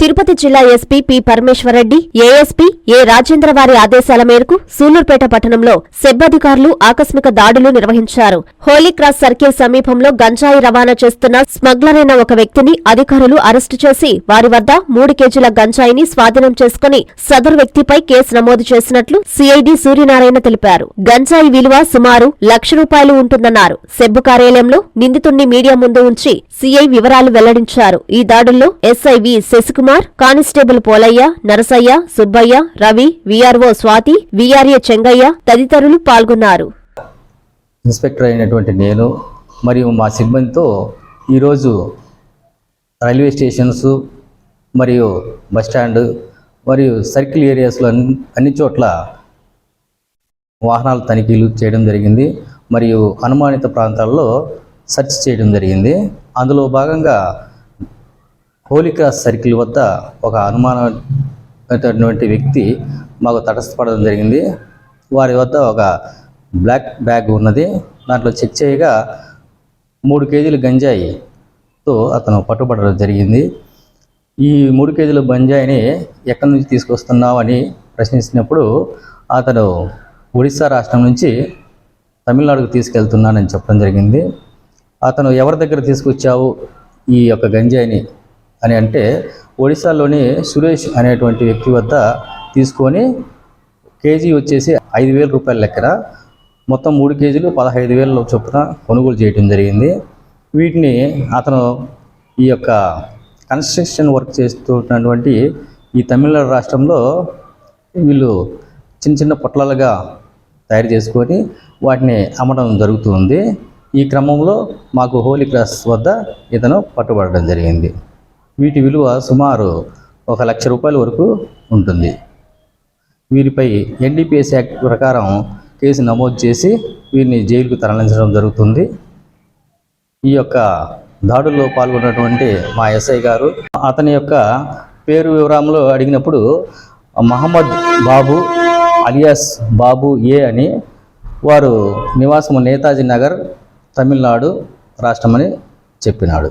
తిరుపతి జిల్లా SP P Parameshwara Reddy ASP A Rajendra వారి ఆదేశాల మేరకు సూలూర్పేట పట్టణంలో సెబ్ అధికారులు ఆకస్మిక దాడులు నిర్వహించారు. హోలీక్రాస్ సర్కిల్ సమీపంలో గంజాయి రవాణా చేస్తున్న స్మగ్లరైన ఒక వ్యక్తిని అధికారులు అరెస్టు చేసి వారి వద్ద మూడు కేజీల గంజాయిని స్వాధీనం చేసుకుని సదరు వ్యక్తిపై కేసు నమోదు చేసినట్లు సిఐడి సూర్యనారాయణ తెలిపారు. గంజాయి విలువ సుమారు లక్ష రూపాయలు ఉంటుందన్నారు. సెబ్బు కార్యాలయంలో నిందితుణ్ణి మీడియా ముందు ఉంచి సిఐ వివరాలు వెల్లడించారు. ఈ దాడుల్లో SI V Kumar constable Polayya Narasayya Subbayya Ravi VRO Swathi VRA Chengayya తదితరులు పాల్గొన్నారు. ఇన్స్పెక్టర్ అయినటువంటి నేను మరియు మా సిబ్బందితో ఈరోజు రైల్వే స్టేషన్స్ మరియు బస్ స్టాండ్ మరియు సర్కిల్ ఏరియాస్లో అన్ని అన్ని చోట్ల వాహనాల తనిఖీలు చేయడం జరిగింది మరియు అనుమానిత ప్రాంతాల్లో సెర్చ్ చేయడం జరిగింది. అందులో భాగంగా హోలీ క్రాస్ సర్కిల్ వద్ద ఒక అనుమానమైనటువంటి వ్యక్తి మాకు తటస్థపడడం జరిగింది. వారి వద్ద ఒక బ్లాక్ బ్యాగ్ ఉన్నది. దాంట్లో చెక్ చేయగా మూడు కేజీల గంజాయితో అతను పట్టుబడడం జరిగింది. ఈ మూడు కేజీల గంజాయిని ఎక్కడి నుంచి తీసుకొస్తున్నావు అని ప్రశ్నించినప్పుడు అతను ఒడిశా రాష్ట్రం నుంచి తమిళనాడుకు తీసుకెళ్తున్నానని చెప్పడం జరిగింది. అతను ఎవరి దగ్గర తీసుకొచ్చావు ఈ యొక్క గంజాయిని? అని అంటే ఒడిశాలోని సురేష్ అనేటువంటి వ్యక్తి వద్ద తీసుకొని కేజీ వచ్చేసి ఐదు వేల రూపాయల లెక్కన మొత్తం మూడు కేజీలు పదహైదు వేల చొప్పున కొనుగోలు చేయడం జరిగింది. వీటిని అతను ఈ యొక్క కన్స్ట్రక్షన్ వర్క్ చేస్తున్నటువంటి ఈ తమిళనాడు రాష్ట్రంలో వీళ్ళు చిన్న చిన్న పొట్లాలుగా తయారు చేసుకొని వాటిని అమ్మడం జరుగుతుంది ఈ క్రమంలో మాకు హోలీ క్రాస్ వద్ద ఇతను పట్టుబడడం జరిగింది. వీటి విలువ సుమారు ఒక లక్ష రూపాయల వరకు ఉంటుంది. వీరిపై ఎన్డీపీఎస్ యాక్ట్ ప్రకారం కేసు నమోదు చేసి వీరిని జైలుకు తరలించడం జరుగుతుంది. ఈ యొక్క దాడుల్లో పాల్గొన్నటువంటి మా ఎస్ఐ గారు అతని యొక్క పేరు వివరంలో అడిగినప్పుడు మహమ్మద్ బాబు అలియాస్ బాబు ఏ అని వారు నివాసము నేతాజీ నగర్ తమిళనాడు రాష్ట్రమని చెప్పినాడు.